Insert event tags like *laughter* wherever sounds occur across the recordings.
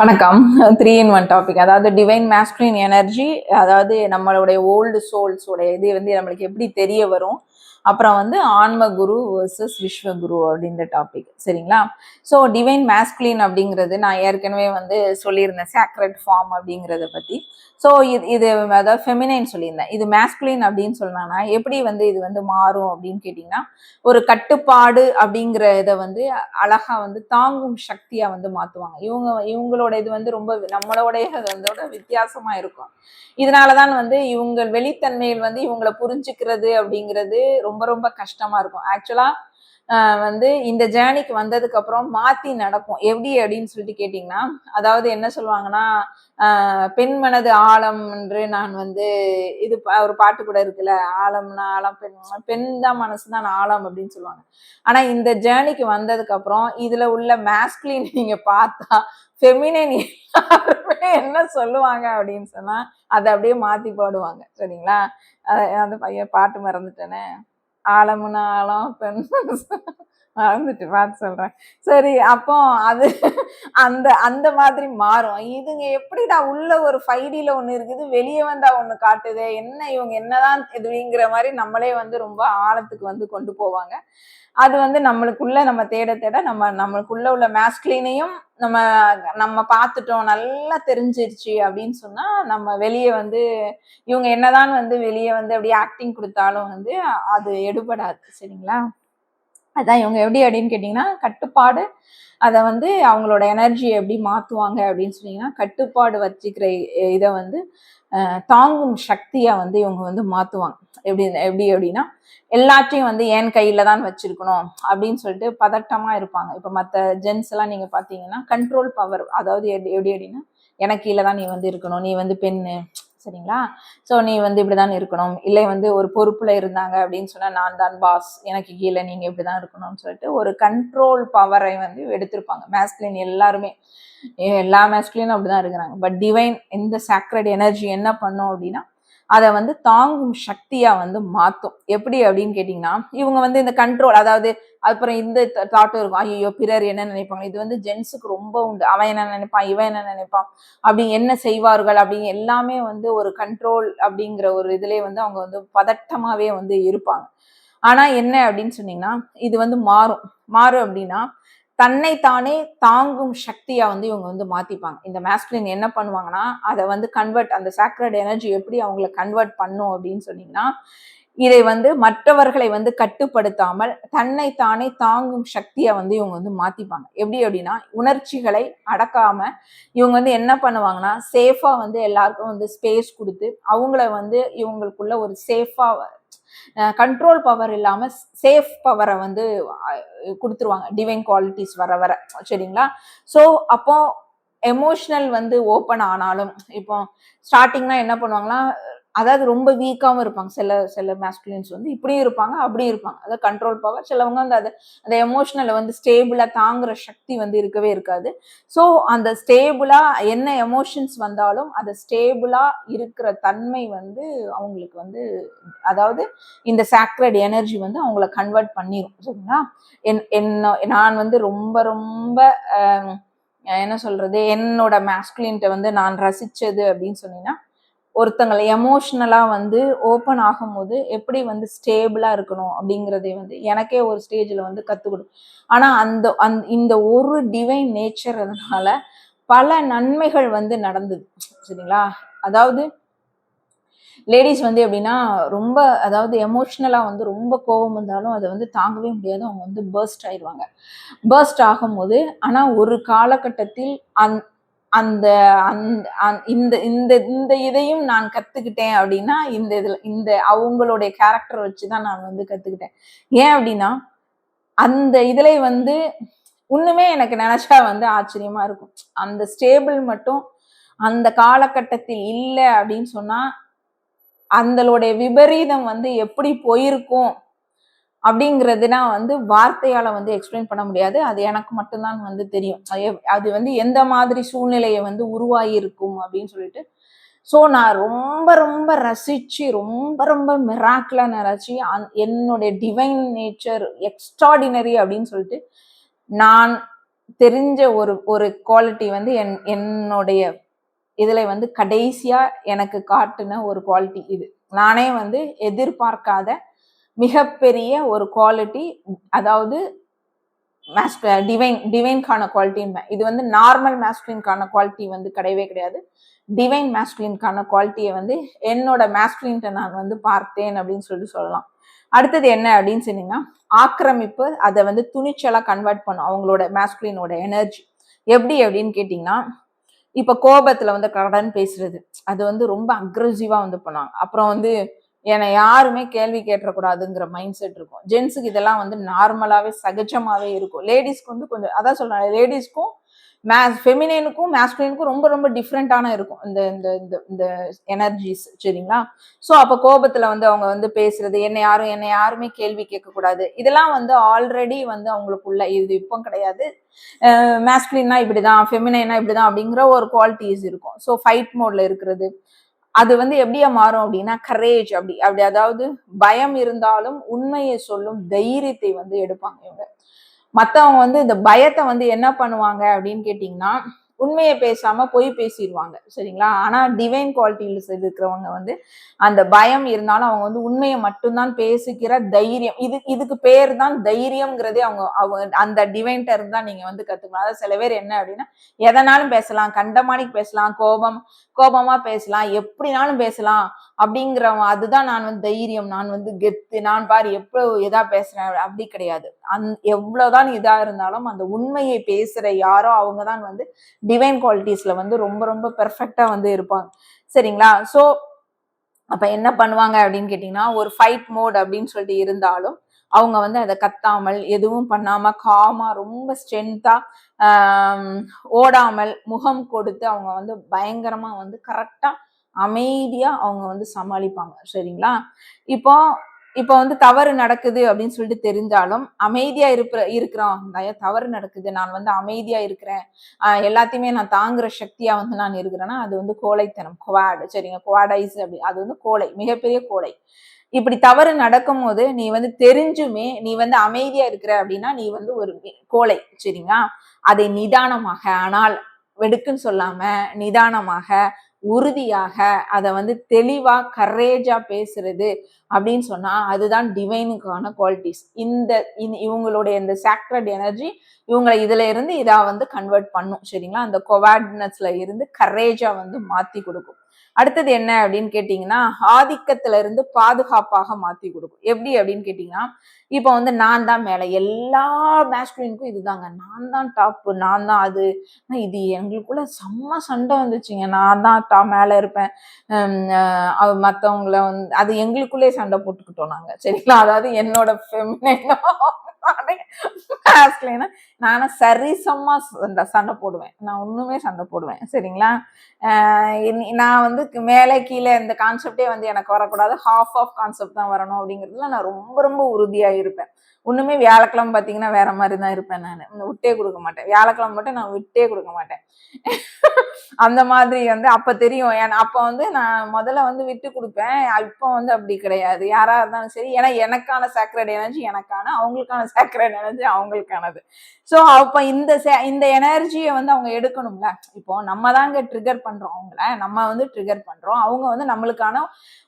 வணக்கம். Three in one topic அதாவது divine masculine energy அதாவது நம்மளுடைய ஓல்டு சோல்ஸோடைய இது வந்து நம்மளுக்கு எப்படி தெரிய வரும்? அப்புறம் வந்து ஆன்ம குரு வர்சஸ் விஸ்வகுரு அப்படின்ற டாபிக் சரிங்களா? ஸோ டிவைன் மேஸ்குலின் அப்படிங்கிறது நான் ஏற்கனவே வந்து சொல்லியிருந்தேன் சேக்ரட் ஃபார்ம் அப்படிங்கிறத பற்றி ஸோ இது இது அதாவது ஃபெமினைன் சொல்லியிருந்தேன். இது மேஸ்குலின் அப்படின்னு சொன்னானா எப்படி வந்து இது வந்து மாறும் அப்படின்னு கேட்டிங்கன்னா ஒரு கட்டுப்பாடு அப்படிங்கிற இதை வந்து அழகாக வந்து தாங்கும் சக்தியாக வந்து மாற்றுவாங்க இவங்க இவங்களோட இது வந்து ரொம்ப நம்மளோடைய இதோட வித்தியாசமாக இருக்கும். இதனால தான் வந்து இவங்க வெளித்தன்மையில் வந்து இவங்களை புரிஞ்சுக்கிறது அப்படிங்கிறது ரொம்ப ரொம்ப கஷ்டமாக இருக்கும். ஆக்சுவலாக வந்து இந்த ஜேர்னிக்கு வந்ததுக்கு அப்புறம் மாத்தி நடக்கும். எப்படி அப்படின்னு சொல்லிட்டு கேட்டிங்கன்னா அதாவது என்ன சொல்லுவாங்கன்னா பெண் மனது ஆழம் என்று நான் வந்து இது ஒரு பாட்டு கூட இருக்குல்ல ஆழம்னா ஆழம் பெண் பெண் தான் மனசு தான் ஆழம் அப்படின்னு சொல்லுவாங்க. ஆனா இந்த ஜேர்னிக்கு வந்ததுக்கு அப்புறம் இதுல உள்ள மேஸ்கிளின் நீங்க பார்த்தா ஃபெமினைன் எல்லாருமே என்ன சொல்லுவாங்க அப்படின்னு சொன்னா அதை அப்படியே மாத்தி போடுவாங்க. சரிங்களா? அந்த பையன் பாட்டு மறந்துட்டேனே. ஆழம்னா ஆழம் பெண் மறந்துட்டு பார்த்து சொல்றேன் சரி அப்போ அது அந்த அந்த மாதிரி மாறும். இதுங்க எப்படிடா உள்ள ஒரு ஃபைடியில ஒண்ணு இருக்குது வெளியே வந்தா ஒண்ணு காட்டுதே என்ன இவங்க என்னதான் இதுங்கிற மாதிரி நம்மளே வந்து ரொம்ப ஆழத்துக்கு வந்து கொண்டு போவாங்க. அது வந்து நம்மளுக்குள்ள நம்ம தேட தேட நம்ம நம்மளுக்குள்ள உள்ள மேஸ்கிளீனையும் நம்ம நம்ம பார்த்துட்டோம் நல்லா தெரிஞ்சிருச்சு அப்படின்னு சொன்னா நம்ம வெளியே வந்து இவங்க என்னதான் வந்து வெளியே வந்து அப்படியே ஆக்டிங் கொடுத்தாலும் வந்து அது எடுபடாது. சரிங்களா? அதான் இவங்க எப்படி அப்படின்னு கேட்டிங்கன்னா கட்டுப்பாடு அதை வந்து அவங்களோட எனர்ஜியை எப்படி மாற்றுவாங்க அப்படின்னு சொன்னீங்கன்னா கட்டுப்பாடு வச்சுக்கிற இதை வந்து தாங்கும் சக்தியாக வந்து இவங்க வந்து மாற்றுவாங்க எப்படி எப்படி அப்படின்னா எல்லாத்தையும் வந்து என் கையில தான் வச்சிருக்கணும் அப்படின்னு சொல்லிட்டு பதட்டமா இருப்பாங்க. இப்போ மற்ற ஜென்ஸ் எல்லாம் நீங்க பாத்தீங்கன்னா கண்ட்ரோல் பவர் அதாவது எப்படி எப்படி அப்படின்னா எனக்கு கீழே தான் நீ வந்து இருக்கணும். நீ வந்து பெண்ணு. சரிங்களா? ஸோ நீ வந்து இப்படிதான் இருக்கணும். இல்லை வந்து ஒரு பொறுப்புல இருந்தாங்க அப்படின்னு சொன்னா நான் தான் பாஸ் எனக்கு கீழே நீங்க இப்படிதான் இருக்கணும்னு சொல்லிட்டு ஒரு கண்ட்ரோல் பவரை வந்து எடுத்திருப்பாங்க. மேஸ்குலின் எல்லாருமே. எல்லா மேஸ்குலினும் அப்படிதான் இருக்கிறாங்க. பட் டிவைன் இந்த சாக்ரட் எனர்ஜி என்ன பண்ணும் அப்படின்னா அதை வந்து தாங்கும் சக்தியா வந்து மாத்தும். எப்படி அப்படின்னு கேட்டிங்கன்னா இவங்க வந்து இந்த கண்ட்ரோல் அதாவது அப்புறம் இந்த தாட்டும் இருக்கும். ஐயோ பிறர் என்ன நினைப்பாங்க? இது வந்து ஜென்ஸுக்கு ரொம்ப உண்டு. அவன் என்ன நினைப்பான்? இவன் என்ன நினைப்பான்? அப்படி என்ன செய்வார்கள்? அப்படிங்க எல்லாமே வந்து ஒரு கண்ட்ரோல் அப்படிங்கிற ஒரு இதுலேயே வந்து அவங்க வந்து பதட்டமாகவே வந்து இருப்பாங்க. ஆனால் என்ன அப்படின்னு சொன்னீங்கன்னா இது வந்து மாறும். மாறும் அப்படின்னா தன்னை தானே தாங்கும் சக்தியா வந்து இவங்க வந்து மாத்திப்பாங்க. இந்த மேஸ்குலின் என்ன பண்ணுவாங்கன்னா அதை வந்து கன்வெர்ட் அந்த சாக்ரட் எனர்ஜி எப்படி அவங்கள கன்வெர்ட் பண்ணும் அப்படின்னு சொன்னீங்கன்னா இதை வந்து மற்றவர்களை வந்து கட்டுப்படுத்தாமல் தன்னை தானே தாங்கும் சக்தியை வந்து இவங்க வந்து மாத்திப்பாங்க. எப்படி அப்படின்னா உணர்ச்சிகளை அடக்காம இவங்க வந்து என்ன பண்ணுவாங்கன்னா சேஃபா வந்து எல்லாருக்கும் வந்து ஸ்பேஸ் கொடுத்து அவங்கள வந்து இவங்களுக்குள்ள ஒரு சேஃபா கண்ட்ரோல் பவர் இல்லாம சேஃப் பவரை வந்து கொடுத்துருவாங்க. டிவைன் குவாலிட்டிஸ் வர வர. சரிங்களா? ஸோ அப்போ எமோஷனல் வந்து ஓப்பன் ஆனாலும் இப்போ ஸ்டார்டிங்னா என்ன பண்ணுவாங்கன்னா அதாவது ரொம்ப வீக்காகவும் இருப்பாங்க. சில சில மேஸ்குலின்ஸ் வந்து இப்படியும் இருப்பாங்க அப்படியும் இருப்பாங்க. அதாவது கண்ட்ரோல் பவர் சிலவங்க வந்து அதை அந்த எமோஷனலை வந்து ஸ்டேபிளாக தாங்குற சக்தி வந்து இருக்கவே இருக்காது. ஸோ அந்த ஸ்டேபிளாக என்ன எமோஷன்ஸ் வந்தாலும் அதை ஸ்டேபிளாக இருக்கிற தன்மை வந்து அவங்களுக்கு வந்து அதாவது இந்த சாக்ரட் எனர்ஜி வந்து அவங்கள கன்வெர்ட் பண்ணிடும் சரிங்களா? என் என்ன நான் வந்து ரொம்ப ரொம்ப என்ன சொல்கிறது என்னோட மேஸ்குலின்ட்ட வந்து நான் ரசித்தது அப்படின்னு சொன்னீங்கன்னா ஒருத்தங்களை எமோஷ்னலா வந்து ஓப்பன் ஆகும்போது எப்படி வந்து ஸ்டேபிளா இருக்கணும் அப்படிங்கிறதே வந்து எனக்கே ஒரு ஸ்டேஜ்ல வந்து கத்துக் ஆனால் ஆனா அந்த அந்த இந்த ஒரு டிவைன் நேச்சர் அதனால பல நன்மைகள் வந்து நடந்தது. சரிங்களா? அதாவது லேடிஸ் வந்து எப்படின்னா ரொம்ப அதாவது எமோஷ்னலாக வந்து ரொம்ப கோபம் வந்தாலும் அதை வந்து தாங்கவே முடியாது. அவங்க வந்து பர்ஸ்ட் ஆயிடுவாங்க. பர்ஸ்ட் ஆகும்போது ஆனால் ஒரு காலகட்டத்தில் அந் அந்த அந்த இந்த இந்த இந்த இதையும் நான் கத்துக்கிட்டேன் அப்படின்னா இந்த இதுல இந்த அவங்களுடைய கேரக்டர் வச்சுதான் நான் வந்து கத்துக்கிட்டேன். ஏன் அப்படின்னா அந்த இதுல வந்து இன்னுமே எனக்கு நினைச்சா வந்து ஆச்சரியமா இருக்கும். அந்த ஸ்டேபிள் மட்டும் அந்த காலகட்டத்தில் இல்லை அப்படின்னு சொன்னா அந்தளுடைய விபரீதம் வந்து எப்படி போயிருக்கும்? அப்படிங்கிறதுனா வந்து வார்த்தையால வந்து எக்ஸ்பிளைன் பண்ண முடியாது. அது எனக்கு மட்டும்தான் வந்து தெரியும். அது அது வந்து எந்த மாதிரி சூழ்நிலையை வந்து உருவாகியிருக்கும் அப்படின்னு சொல்லிட்டு. ஸோ நான் ரொம்ப ரொம்ப ரசித்து ரொம்ப ரொம்ப மிராக்கிளாக நான் ரசி அந் என்னுடைய டிவைன் நேச்சர் எக்ஸ்ட்ராடினரி அப்படின்னு சொல்லிட்டு நான் தெரிஞ்ச ஒரு ஒரு குவாலிட்டி வந்து என் என்னுடைய இதில் வந்து கடைசியாக எனக்கு காட்டுன ஒரு குவாலிட்டி இது. நானே வந்து எதிர்பார்க்காத மிகப்பெரிய ஒரு குவாலிட்டி அதாவது டிவைன் டிவைன்கான குவாலிட்டின்னு இது வந்து நார்மல் மேஸ்குலின்கான குவாலிட்டி வந்து கிடையவே கிடையாது. டிவைன் மேஸ்குலின்கான குவாலிட்டியை வந்து என்னோட மேஸ்குலின்ட்ட நான் வந்து பார்த்தேன் அப்படின்னு சொல்லிட்டு சொல்லலாம். அடுத்தது என்ன அப்படின்னு சொன்னீங்கன்னா ஆக்கிரமிப்பு அதை வந்து துணிச்சலாக கன்வெர்ட் பண்ணும் அவங்களோட மேஸ்குலினோட எனர்ஜி எப்படி அப்படின்னு கேட்டிங்கன்னா இப்போ கோபத்தில் வந்து கடன் பேசுறது அது வந்து ரொம்ப அக்ரெசிவாக வந்து பண்ணுவாங்க. அப்புறம் வந்து என்னை யாருமே கேள்வி கேட்டக்கூடாதுங்கிற மைண்ட் செட் இருக்கும். ஜென்ஸுக்கு இதெல்லாம் வந்து நார்மலாகவே சகஜமாகவே இருக்கும். லேடிஸ்க்கு வந்து கொஞ்சம் அதான் சொல்கிறேன் லேடிஸ்க்கும் மேஸ் ஃபெமினேனுக்கும் மேஸ்குலினுக்கும் ரொம்ப ரொம்ப டிஃப்ரெண்ட்டான இருக்கும். இந்த இந்த இந்த இந்த எனர்ஜிஸ் சரிங்களா? ஸோ அப்போ கோபத்தில் வந்து அவங்க வந்து பேசுறது என்னை யாரும் என்னை யாருமே கேள்வி கேட்கக்கூடாது. இதெல்லாம் வந்து ஆல்ரெடி வந்து அவங்களுக்குள்ள இது இப்போ கிடையாது. மேஸ்குலின்னா இப்படிதான் ஃபெமினைனா இப்படி தான் அப்படிங்கிற ஒரு குவாலிட்டிஸ் இருக்கும். ஸோ ஃபைட் மோட்ல இருக்கிறது அது வந்து எப்படியா மாறும் அப்படின்னா கரேஜ் அப்படி அப்படி அதாவது பயம் இருந்தாலும் உண்மையை சொல்லும் தைரியத்தை வந்து எடுப்பாங்க இவங்க. மத்தவங்க வந்து இந்த பயத்தை வந்து என்ன பண்ணுவாங்க அப்படின்னு கேட்டிங்கன்னா உண்மையை பேசாம பொய் பேசிடுவாங்க சரிங்களா? ஆனா டிவைன் குவாலிட்டியில் இருக்கிறவங்க வந்து அந்த பயம் இருந்தாலும் அவங்க வந்து உண்மையை மட்டும்தான் பேசிக்கிற தைரியம். இது இதுக்கு பேர் தான் தைரியம்ங்கிறதே அவங்க அவங்க அந்த டிவைன்ட்ட இருந்தா நீங்க வந்து கத்துக்கணும். அதாவது சில பேர் என்ன அப்படின்னா எதனாலும் பேசலாம் கண்டமானிக்கு பேசலாம் கோபம் கோபமா பேசலாம் எப்படினாலும் பேசலாம் அப்படிங்கிறவங்க அதுதான் நான் வந்து தைரியம் நான் வந்து கெத்து நான் பார் எப்போ எதா பேசுறேன் அப்படி கிடையாது. அந் எவ்வளவுதான் இதா இருந்தாலும் அந்த உண்மையை பேசுற யாரோ அவங்க தான் வந்து டிவைன் குவாலிட்டிஸ்ல வந்து ரொம்ப ரொம்ப பெர்ஃபெக்டா வந்து இருப்பாங்க. சரிங்களா? ஸோ அப்ப என்ன பண்ணுவாங்க அப்படின்னு கேட்டீங்கன்னா ஒரு ஃபைட் மோட் அப்படின்னு சொல்லிட்டு இருந்தாலும் அவங்க வந்து அதை கத்தாமல் எதுவும் பண்ணாம காமா ரொம்ப ஸ்ட்ரென்த்தா ஓடாமல் முகம் கொடுத்து அவங்க வந்து பயங்கரமா வந்து கரெக்டா அமைதியா அவங்க வந்து சமாளிப்பாங்க. சரிங்களா? இப்போ இப்போ வந்து தவறு நடக்குது அப்படின்னு சொல்லிட்டு தெரிஞ்சாலும் அமைதியா இருப்ப இருக்கிறோம். தவறு நடக்குது. நான் வந்து அமைதியா இருக்கிறேன். ஆஹ் எல்லாத்தையுமே நான் தாங்குற சக்தியா வந்து நான் இருக்கிறேன்னா அது வந்து கோழைத்தனம். குவாட். சரிங்க குவாடைஸ் அப்படி. அது வந்து கோழை. மிகப்பெரிய கோழை. இப்படி தவறு நடக்கும் போது நீ வந்து தெரிஞ்சுமே நீ வந்து அமைதியா இருக்கிற அப்படின்னா நீ வந்து ஒரு கோழை. சரிங்களா? அதை நிதானமாக ஆனால் வெடுக்குன்னு சொல்லாம நிதானமாக உறுதியாக அதை வந்து தெளிவாக கரேஜாக பேசுறது அப்படின்னு சொன்னால் அதுதான் டிவைனுக்கான குவாலிட்டிஸ் இந்த இவங்களுடைய இந்த சாக்ரட் எனர்ஜி இவங்களை இதில் இருந்து இதாக வந்து கன்வெர்ட் பண்ணும் சரிங்களா? அந்த கொவாட்னஸ்ல இருந்து கரேஜாக வந்து மாற்றி கொடுக்கும். அடுத்தது என்ன அப்படின்னு கேட்டீங்கன்னா ஆதிக்கத்துல இருந்து பாதுகாப்பாக மாத்தி கொடுக்கும். எப்படி அப்படின்னு கேட்டீங்கன்னா இப்போ வந்து நான் தான் மேல. எல்லா மேஸ்குலினுக்கும் இதுதாங்க. நான் தான் டாப்பு நான் தான் அது. இது எங்களுக்குள்ள செம்ம சண்டை வந்துச்சுங்க. நான் தான் டா மேல இருப்பேன். மற்றவங்கள வந்து அது எங்களுக்குள்ளே சண்டை போட்டுக்கிட்டோம் நாங்க. சரிங்களா? அதாவது என்னோட ஃபெமினோ நானும் சரிசமா சண்டை சண்டை போடுவேன். நான் ஒண்ணுமே சண்டை போடுவேன். சரிங்களா? நான் வந்து மேலே கீழே இந்த கான்செப்டே வந்து எனக்கு வரக்கூடாது. ஹாஃப் ஆஃப் கான்செப்ட் தான் வரணும் அப்படிங்கிறதுல நான் ரொம்ப ரொம்ப உறுதியா இருப்பேன் ஒன்றுமே வியாழக்கிழமை பார்த்தீங்கன்னா வேற மாதிரி தான் இருப்பேன் நான். விட்டே கொடுக்க மாட்டேன். வியாழக்கிழமை மட்டும் நான் விட்டே கொடுக்க மாட்டேன். அந்த மாதிரி வந்து அப்போ தெரியும். ஏன்னா அப்போ வந்து நான் முதல்ல வந்து விட்டு கொடுப்பேன். இப்போ வந்து அப்படி கிடையாது. யாராக இருந்தாலும் சரி. ஏன்னா எனக்கான சேக்ரட் எனர்ஜி எனக்கான அவங்களுக்கான சேக்ரட் எனர்ஜி அவங்களுக்கானது. ஸோ அப்போ இந்த இந்த எனர்ஜியை வந்து அவங்க எடுக்கணும்ல. இப்போ நம்ம தாங்க ட்ரிகர் பண்றோம் அவங்கள. நம்ம வந்து ட்ரிகர் பண்றோம். அவங்க வந்து நம்மளுக்கான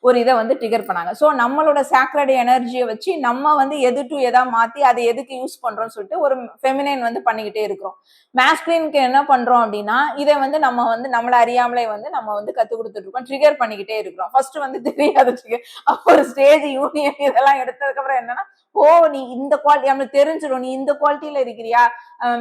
ஒரு இதை வந்து ட்ரிகர் பண்ணாங்க. ஸோ நம்மளோட சாக்ரட் எனர்ஜியை வச்சு நம்ம வந்து எது டு எதா மாத்தி அதை எதுக்கு யூஸ் பண்றோம்னு சொல்லிட்டு ஒரு ஃபெமினைன் வந்து பண்ணிக்கிட்டே இருக்கிறோம். மேஸ்கிளினுக்கு என்ன பண்றோம் அப்படின்னா இதை வந்து நம்ம வந்து நம்மளை அறியாமலே வந்து நம்ம வந்து கத்து கொடுத்துட்டு இருக்கோம். ட்ரிகர் பண்ணிக்கிட்டே இருக்கிறோம். ஃபர்ஸ்ட் வந்து தெரியாத ட்ரிகர் ஒரு ஸ்டேஜ் யூனியன் இதெல்லாம் எடுத்ததுக்கப்புறம் என்னன்னா ஓ நீ இந்த குவாலிட்டி நம்மளுக்கு தெரிஞ்சிடும். நீ இந்த குவாலிட்டியில இருக்கிறியா?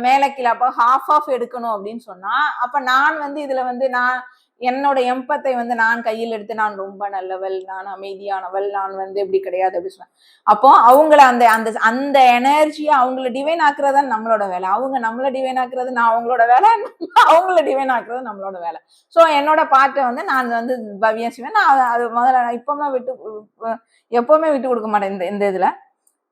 மேலே கீழே. அப்ப ஹாஃப் ஆஃப் எடுக்கணும் அப்படின்னு சொன்னா அப்ப நான் வந்து இதுல வந்து நான் என்னோட எம்பத்தை வந்து நான் கையில் எடுத்து நான் ரொம்ப நல்லவள் நான் அமைதியானவள் நான் வந்து இப்படி கிடையாது அப்படின்னு சொன்னேன். அப்போ அவங்கள அந்த அந்த அந்த எனர்ஜியை அவங்கள டிவைன் ஆக்குறதா நம்மளோட வேலை. அவங்க நம்மளை டிவைன் ஆக்குறது நான் அவங்களோட வேலை அவங்கள டிவைன் ஆக்குறது நம்மளோட வேலை. ஸோ என்னோட பாட்டை வந்து நான் வந்து பவியா செய்வேன் நான் அது முதல்ல இப்பவுமே விட்டு எப்பவுமே விட்டு கொடுக்க மாட்டேன் இந்த இந்த இதுல.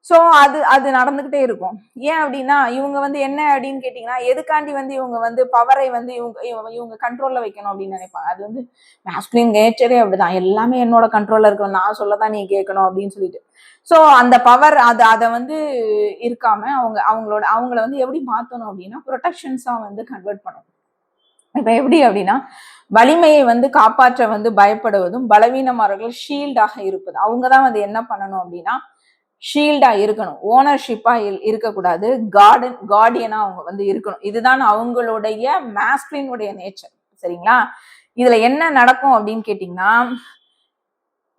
ஸோ அது அது நடந்துகிட்டே இருக்கும். ஏன் அப்படின்னா இவங்க வந்து என்ன அப்படின்னு கேட்டிங்கன்னா எதுக்காண்டி வந்து இவங்க வந்து பவரை வந்து இவங்க இவங்க- இவங்க கண்ட்ரோல்ல வைக்கணும் அப்படின்னு நினைப்பாங்க. அது வந்து மேஸ்குலின் நேச்சரே அப்படிதான். எல்லாமே என்னோட கண்ட்ரோல்ல இருக்கணும் நான் சொல்லதான் நீ கேட்கணும் அப்படின்னு சொல்லிட்டு. ஸோ அந்த பவர் அது அதை வந்து இருக்காம அவங்க அவங்களோட அவங்கள வந்து எப்படி மாத்தணும் அப்படின்னா ப்ரொடெக்ஷன்ஸா வந்து கன்வெர்ட் பண்ணணும். இப்ப எப்படி அப்படின்னா வலிமையை வந்து காப்பாற்ற வந்து பயப்படுவதும் பலவீனமானவர்கள் ஷீல்டாக இருப்பது. அவங்க தான் வந்து என்ன பண்ணணும் அப்படின்னா ஷீல்டா இருக்கணும். ஓனர்ஷிப்பா இருக்கக்கூடாது. கார்டன் கார்டியனா அவங்க வந்து இருக்கணும். இதுதான் அவங்களுடைய மாஸ்குலினுடைய நேச்சர் சரிங்களா? இதுல என்ன நடக்கும் அப்படின்னு கேட்டிங்கன்னா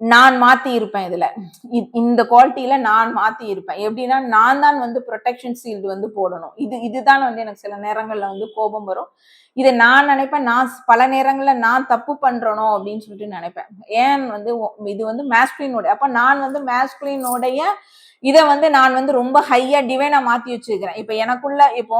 நான் மாத்தி இருப்பேன் இதுல. இ- இந்த குவாலிட்டியில நான் மாத்தி இருப்பேன். எப்படின்னா நான் தான் வந்து ப்ரொடெக்ஷன் சீல்டு வந்து போடணும். இது இதுதான் வந்து எனக்கு சில நேரங்கள்ல வந்து கோபம் வரும். இதை நான் நினைப்பேன் நான் பல நேரங்கள்ல நான் தப்பு பண்றனோ அப்படின்னு சொல்லிட்டு நினைப்பேன். ஏன் வந்து இது வந்து மேஸ்குலினோட அப்ப நான் வந்து மேஸ்குலினோடைய இதை வந்து நான் வந்து ரொம்ப ஹையா டிவைனா மாத்தி வச்சிருக்கிறேன். இப்ப எனக்குள்ள இப்போ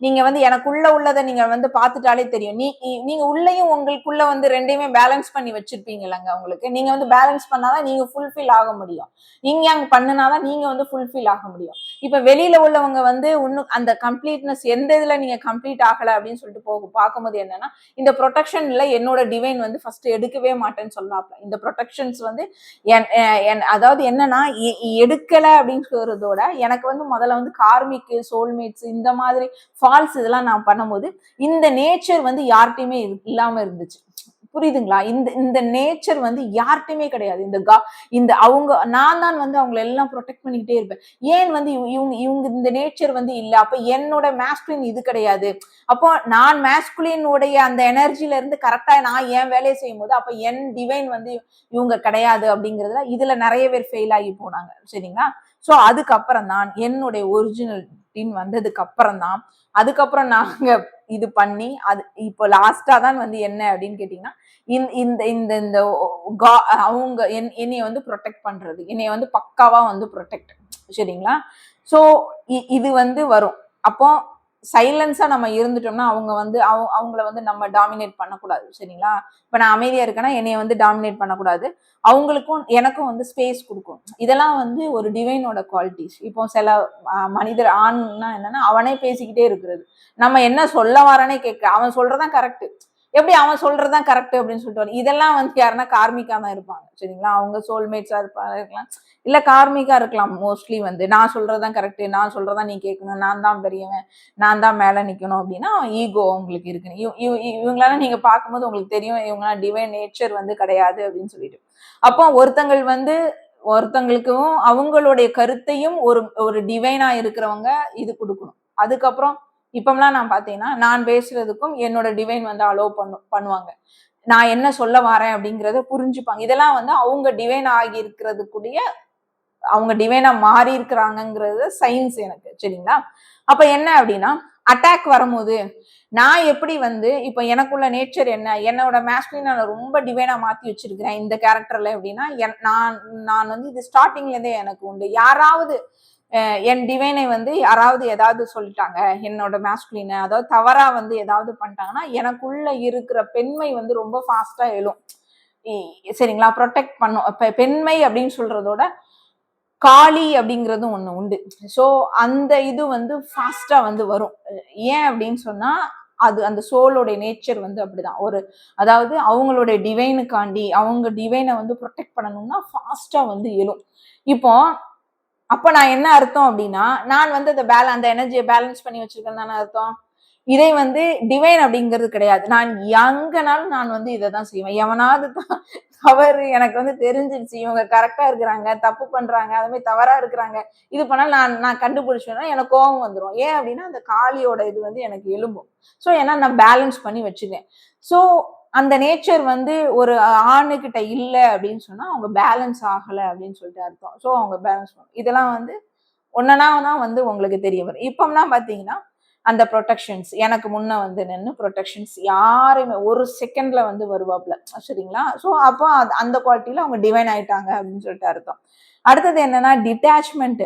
நீங்க வந்து எனக்குள்ள உள்ளதை நீங்க வந்து பார்த்துட்டாலே தெரியும். நீ நீங்க உள்ளேயும் உங்களுக்குள்ள வந்து ரெண்டையுமே பேலன்ஸ் பண்ணி வச்சிருப்பீங்கல்லங்க உங்களுக்கு. நீங்க வந்து பேலன்ஸ் பண்ணாதான் நீங்க ஃபுல்ஃபில் ஆக முடியும். நீங்க அங்க பண்ணினாதான் நீங்க வந்து ஃபுல்ஃபில் ஆக முடியும். இப்ப வெளியில உள்ளவங்க வந்து இன்னும் அந்த கம்ப்ளீட்னஸ் எந்த இதுல நீங்க கம்ப்ளீட் ஆகல அப்படின்னு சொல்லிட்டு போக பார்க்கும்போது என்னன்னா இந்த ப்ரொடெக்ஷன்ல என்னோட டிவைன் வந்து ஃபர்ஸ்ட் எடுக்கவே மாட்டேன்னு சொல்லாப்ல இந்த ப்ரொடெக்ஷன்ஸ் வந்து என் என் அதாவது என்னன்னா எடுக்கல அப்படின்னு சொல்றதோட எனக்கு வந்து முதல்ல வந்து கார்மிக்கு சோல்மேட்ஸ் இந்த மாதிரி ஃபால்ஸ் இதெல்லாம் நான் பண்ணும்போது இந்த நேச்சர் வந்து யார்கிட்டயுமே இல்லாம இருந்துச்சு. புரியுதுங்களா? இந்த இந்த நேச்சர் வந்து யார்கிட்டயுமே கிடையாது. இந்த கா இந்த அவங்க நான் தான் வந்து அவங்களை எல்லாம் ப்ரொடெக்ட் பண்ணிக்கிட்டே இருப்பேன். ஏன் வந்து இவங்க இவங்க இந்த நேச்சர் வந்து இல்ல? அப்ப என்னோட மேஸ்குலின் இது கிடையாது. அப்போ நான் மேஸ்குலினுடைய அந்த எனர்ஜில இருந்து கரெக்டா நான் என் வேலையை செய்யும் போது அப்ப என் டிவைன் வந்து இவங்க கிடையாது அப்படிங்கிறதுல இதுல நிறைய பேர் ஃபெயில் ஆகி போனாங்க. சரிங்களா? சோ அதுக்கப்புறம் தான் என்னுடைய ஒரிஜினல் டின் வந்ததுக்கு அப்புறம் தான் அதுக்கப்புறம் நாங்க இது பண்ணி அது இப்போ லாஸ்டா தான் வந்து என்ன அப்படின்னு கேட்டீங்கன்னா இந்த இந்த இந்த இந்த கா- அவங்க என் என்னைய வந்து ப்ரொடெக்ட் பண்றது. என்னைய வந்து பக்காவா வந்து ப்ரொடெக்ட் சரிங்களா? ஸோ இது வந்து வரும். அப்போ சைலன்ஸா நம்ம இருந்துட்டோம்னா அவங்க வந்து அவங்க அவங்கள வந்து நம்ம டாமினேட் பண்ணக்கூடாது சரிங்களா? இப்ப நான் அமைதியா இருக்கேன்னா என்னைய வந்து டாமினேட் பண்ணக்கூடாது. அவங்களுக்கும் எனக்கும் வந்து ஸ்பேஸ் கொடுக்கும். இதெல்லாம் வந்து ஒரு டிவைனோட குவாலிட்டிஸ் இப்போ சில மனிதர் ஆண்னா என்னன்னா அவனே பேசிக்கிட்டே இருக்கிறது. நம்ம என்ன சொல்ல வரானே கேட்க அவன் சொல்றதான் கரெக்ட் எப்படி அவன் சொல்றதுதான் கரெக்ட் அப்படின்னு சொல்லிட்டு இதெல்லாம் வந்து யாருன்னா கார்மிக்கா தான் இருப்பாங்க சரிங்களா? அவங்க சோல்மேட்ஸா இருப்பாங்க இருக்கலாம். இல்ல கார்மிகா இருக்கலாம் மோஸ்ட்லி வந்து. நான் சொல்றதுதான் கரெக்ட் நான் சொல்கிறதா நீ கேட்கணும். நான் தான் பெரியவன். நான் தான் மேல நிக்கணும் அப்படின்னா ஈகோ உங்களுக்கு இருக்கு. இவங்களால இவ- நீங்க பார்க்கும்போது உங்களுக்கு தெரியும் இவங்களாம் டிவைன் நேச்சர் வந்து கிடையாது அப்படின்னு சொல்லிட்டு. அப்போ ஒருத்தங்கள் வந்து ஒருத்தங்களுக்கும் அவங்களுடைய கருத்தையும் ஒரு ஒரு டிவைனா இருக்கிறவங்க இது கொடுக்கணும். அதுக்கப்புறம் இப்பம்லாம் நான் பார்த்தீங்கன்னா நான் பேசுறதுக்கும் என்னோட டிவைன் வந்து அலோவ் பண்ணு பண்ணுவாங்க. நான் என்ன சொல்ல வரேன் அப்படிங்கிறத புரிஞ்சுப்பாங்க. இதெல்லாம் வந்து அவங்க டிவைன் ஆகி இருக்கிறதுக்குரிய அவங்க டிவைனா மாறி இருக்கிறாங்கிறது சயின்ஸ் எனக்கு சரிங்களா? அப்ப என்ன அப்படின்னா அட்டாக் வரும்போது நான் எப்படி வந்து இப்ப எனக்குள்ள நேச்சர் என்ன என்னோட மேஸ்குலின் நான் ரொம்ப டிவைனா மாத்தி வச்சிருக்கிறேன் இந்த கேரக்டர்ல அப்படின்னா என்- நான் நான் வந்து இது ஸ்டார்டிங்ல இருந்தே எனக்கு உண்டு. யாராவது என் டிவைனை வந்து யாராவது ஏதாவது சொல்லிட்டாங்க என்னோட மேஸ்குலினை அதாவது தவறா வந்து ஏதாவது பண்ணிட்டாங்கன்னா எனக்குள்ள இருக்கிற பெண்மை வந்து ரொம்ப ஃபாஸ்டா எழும். இ- சரிங்களா? ப்ரொடெக்ட் பண்ணும். இப்ப பெண்மை அப்படின்னு சொல்றதோட காளி அப்படிங்கிறதும் ஒண்ணு உண்டு. ஸோ அந்த இது வந்து ஃபாஸ்டா வந்து வரும். ஏன் அப்படின்னு சொன்னா அது அந்த சோலோட நேச்சர் வந்து அப்படிதான். ஒரு அதாவது அவங்களுடைய டிவைனுக்காண்டி அவங்க டிவைனை வந்து ப்ரொடெக்ட் பண்ணணும்னா ஃபாஸ்டா வந்து எழும். இப்போ அப்ப நான் என்ன அர்த்தம் அப்படின்னா நான் வந்து அந்த பேல அந்த எனர்ஜியை பேலன்ஸ் பண்ணி வச்சிருக்கேன் தானே அர்த்தம்? இதை வந்து டிவைன் அப்படிங்கிறது கிடையாது. நான் எங்கனாலும் நான் வந்து இதை தான் செய்வேன். எவனாவது த- தவறு எனக்கு வந்து தெரிஞ்சிருச்சு. இவங்க கரெக்டா இருக்கிறாங்க தப்பு பண்றாங்க அது மாதிரி தவறா இருக்கிறாங்க. இது பண்ணால் நான் நான் கண்டுபிடிச்சேன்னா எனக்கு கோவம் வந்துடும் ஏன் அப்படின்னா அந்த காளியோட இது வந்து எனக்கு எலும்பும். ஸோ ஏன்னா நான் பேலன்ஸ் பண்ணி வச்சுக்கேன் ஸோ அந்த நேச்சர் வந்து ஒரு ஆணுக்கிட்ட இல்லை அப்படின்னு சொன்னால் அவங்க பேலன்ஸ் ஆகலை அப்படின்னு சொல்லிட்டு அர்த்தம். ஸோ அவங்க பேலன்ஸ் பண்ணும் இதெல்லாம் வந்து ஒன்னா தான் வந்து உங்களுக்கு தெரிய வரும். இப்போம்னா பார்த்தீங்கன்னா அந்த ப்ரொடெக்ஷன்ஸ் எனக்கு முன்ன வந்து நின்று ப்ரொடெக்ஷன்ஸ் யாரையுமே ஒரு செகண்ட்ல வந்து வருவாப்ல சரிங்களா? ஸோ அப்போ அந்த குவாலிட்டியில அவங்க டிவைன் ஆயிட்டாங்க அப்படின்னு சொல்லிட்டு அர்த்தம். அடுத்தது என்னன்னா டிட்டாச்மெண்ட்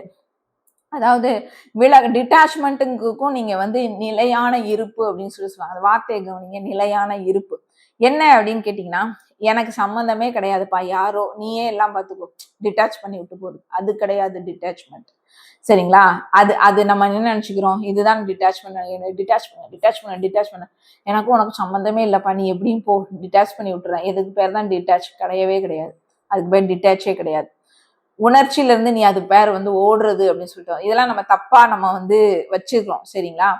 அதாவது வில டிட்டாச்மெண்ட்டுக்கும் நீங்கள் வந்து நிலையான இருப்பு அப்படின்னு சொல்லி சொல்லுவாங்க. அந்த வார்த்தையை கவனிங்க. நிலையான இருப்பு. என்ன அப்படின்னு கேட்டிங்கன்னா எனக்கு சம்மந்தமே கிடையாதுப்பா. யாரோ நீயே எல்லாம் பார்த்துக்கோ. டிட்டாச் பண்ணி விட்டு போறது அது கிடையாது டிட்டாச்மெண்ட் சரிங்களா? அது அது நம்ம என்ன நினச்சிக்கிறோம்? இதுதான் டிட்டாச்மெண்ட் டிட்டாச் பண்ண டிட்டாச் பண்ண டிட்டாச் பண்ண எனக்கும் உனக்கு சம்மந்தமே இல்லைப்பா நீ எப்படியும் போ டிட்டாச் பண்ணி விட்டுறேன். எதுக்கு பேர் தான் டிட்டாச் கிடையவே கிடையாது. அதுக்கு பேர் டிட்டாச்சே கிடையாது. உணர்ச்சியில இருந்து நீ அது பேர் வந்து ஓடுறது அப்படின்னு சொல்லிட்டு இதெல்லாம் நம்ம தப்பா நம்ம வந்து வச்சிருக்கிறோம் சரிங்களா?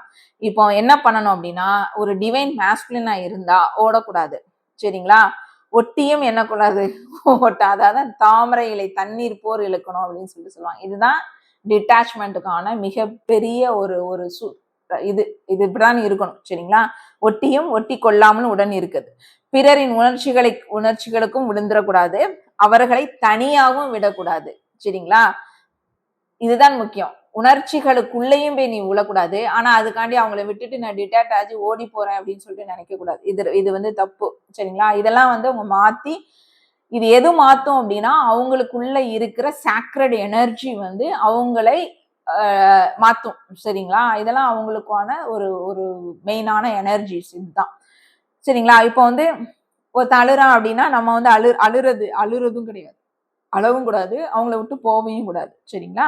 இப்போ என்ன பண்ணணும் அப்படின்னா ஒரு டிவைன் மேஸ்குலினா இருந்தா ஓடக்கூடாது. சரிங்களா? ஒட்டியும் என்னக்கூடாது ஓட்ட *laughs* அதாவது தாமரை இலை தண்ணீர் போர் இழுக்கணும் அப்படின்னு சொல்லிட்டு சொல்லுவாங்க. இதுதான் டிட்டாச்மெண்ட்டுக்கான மிகப்பெரிய ஒரு ஒரு சு இது இது இப்படிதான் இருக்கணும் சரிங்களா? ஒட்டியும் ஒட்டி கொள்ளாமலும் உடன் இருக்குது. பிறரின் உணர்ச்சிகளை உணர்ச்சிகளுக்கும் விழுந்துடக்கூடாது. அவர்களை தனியாகவும் விடக்கூடாது சரிங்களா? இதுதான் முக்கியம். உணர்ச்சிகளுக்குள்ளேயும் போய் நீ விழக்கூடாது ஆனா அதுக்காண்டி அவங்கள விட்டுட்டு நான் டிட்டாட் ஆகி ஓடி போறேன் அப்படின்னு சொல்லிட்டு நினைக்க கூடாது இது இது வந்து தப்பு சரிங்களா? இதெல்லாம் வந்து அவங்க மாத்தி இது எது மாற்றும் அப்படின்னா அவங்களுக்குள்ள இருக்கிற சாக்ரட் எனர்ஜி வந்து அவங்களை மாத்தும். சரிங்களா? இதெல்லாம் அவங்களுக்கான ஒரு ஒரு மெயினான எனர்ஜிஸ் இதுதான். சரிங்களா? இப்போ வந்து ஒருத்த அழுறான் அப்படின்னா நம்ம வந்து அழு அழுறது அழுறதும் கிடையாது. அழவும் கூடாது. அவங்கள விட்டு போகவும் கூடாது. சரிங்களா?